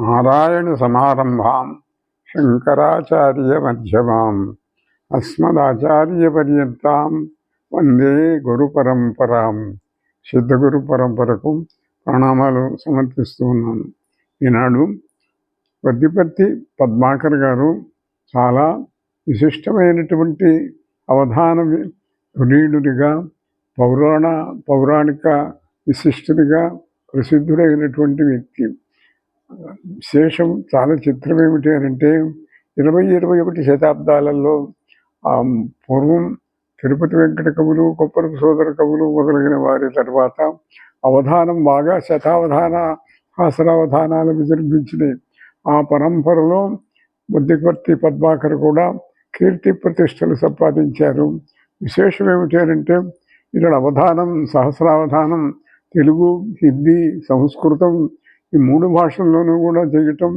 నారాయణ సమారంభాం శంకరాచార్య మధ్యమాం అస్మదాచార్య పర్యంతాం వందే గురు పరంపరాం. సిద్ధగురు పరంపరకు ప్రణామాలు సమర్పిస్తూ ఉన్నాను. ఈనాడు వద్దిపర్తి పద్మాకర్ గారు చాలా విశిష్టమైనటువంటి అవధాన ధునీయుడిగా పౌరాణ పౌరాణిక విశిష్టుడిగా ప్రసిద్ధుడైనటువంటి వ్యక్తి. విశేషం చాలా చిత్రం ఏమిటి అని అంటే ఇరవై ఇరవై ఒకటి శతాబ్దాలలో పూర్వం తిరుపతి వెంకట కవులు కొప్పరపు సోదర కవులు మొదలైన వారి తర్వాత అవధానం బాగా శతావధాన హాసరావధానాలు విజృంభించినాయి ఆ పరంపరలో బుద్ధిపర్తి పద్మాకర్ కూడా కీర్తి ప్రతిష్టలు సంపాదించారు. విశేషం ఏమిటి అంటే ఇక్కడ అవధానం సహస్రావధానం తెలుగు హిందీ సంస్కృతం ఈ మూడు భాషల్లోనూ కూడా చేయటం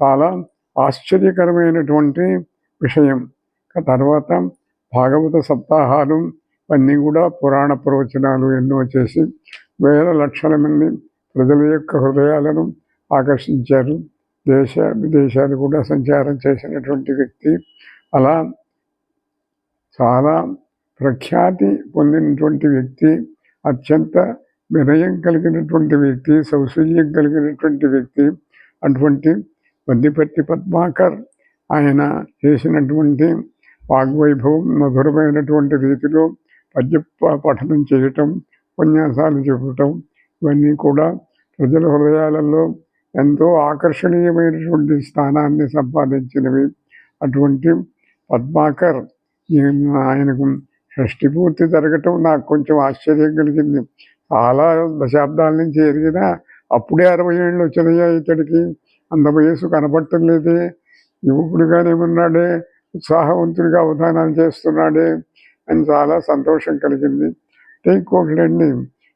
చాలా ఆశ్చర్యకరమైనటువంటి విషయం. తర్వాత భాగవత సప్తాహాలు అన్నీ కూడా పురాణ ప్రవచనాలు ఎన్నో చేసి వేల లక్షల మంది ప్రజల యొక్క హృదయాలను ఆకర్షించారు. దేశ విదేశాలు కూడా సంచారం చేసినటువంటి వ్యక్తి. అలా చాలా ప్రఖ్యాతి పొందినటువంటి వ్యక్తి. అత్యంత వినయం కలిగినటువంటి వ్యక్తి సౌశల్యం కలిగినటువంటి వ్యక్తి అటువంటి వద్దిపట్టి పద్మాకర్ ఆయన చేసినటువంటి వాగ్వైభవం మధురమైనటువంటి రీతిలో పద్య పఠనం చేయటం ఉపన్యాసాలు చెప్పటం ఇవన్నీ కూడా ప్రజల హృదయాలలో ఎంతో ఆకర్షణీయమైనటువంటి స్థానాన్ని సంపాదించినవి. అటువంటి పద్మాకర్ ఆయనకు షష్టిపూర్తి జరగటం నాకు కొంచెం ఆశ్చర్యం కలిగింది. చాలా దశాబ్దాల నుంచి ఎరిగినా అప్పుడే అరవై ఏళ్ళు వచ్చినాయా ఇతడికి అంత వయసు కనపడటం లేదే యువకుడుగానే ఉన్నాడే ఉత్సాహవంతుడిగా అవధానాలు చేస్తున్నాడే అని చాలా సంతోషం కలిగింది. ఇంకోటిలండి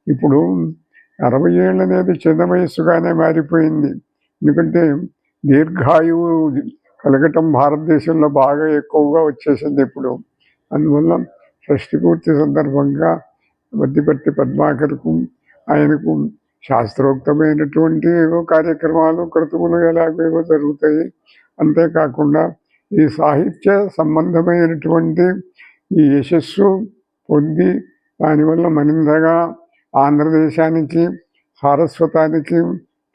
ఇప్పుడు అరవై ఏళ్ళు అనేది చిన్న వయస్సుగానే మారిపోయింది. ఎందుకంటే దీర్ఘాయువు కలగటం భారతదేశంలో బాగా ఎక్కువగా వచ్చేసింది ఇప్పుడు. అందువల్ల షష్ఠి పూర్తి సందర్భంగా వద్దిపట్టి పద్మాకర్కు ఆయనకు శాస్త్రోక్తమైనటువంటి ఏవో కార్యక్రమాలు క్రతువులు ఎలాగేవో జరుగుతాయి. అంతేకాకుండా ఈ సాహిత్య సంబంధమైనటువంటి ఈ యశస్సు పొంది దానివల్ల మరింతగా ఆంధ్రదేశానికి సారస్వతానికి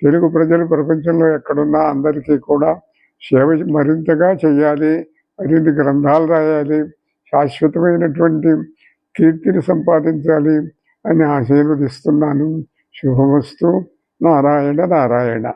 తెలుగు ప్రజలు ప్రపంచంలో ఎక్కడున్నా అందరికీ కూడా సేవ మరింతగా చేయాలి. మరిన్ని గ్రంథాలు రాయాలి. శాశ్వతమైనటువంటి కీర్తిని సంపాదించాలి అని ఆశీర్వదిస్తున్నాను. శుభమస్తు. నారాయణ నారాయణ.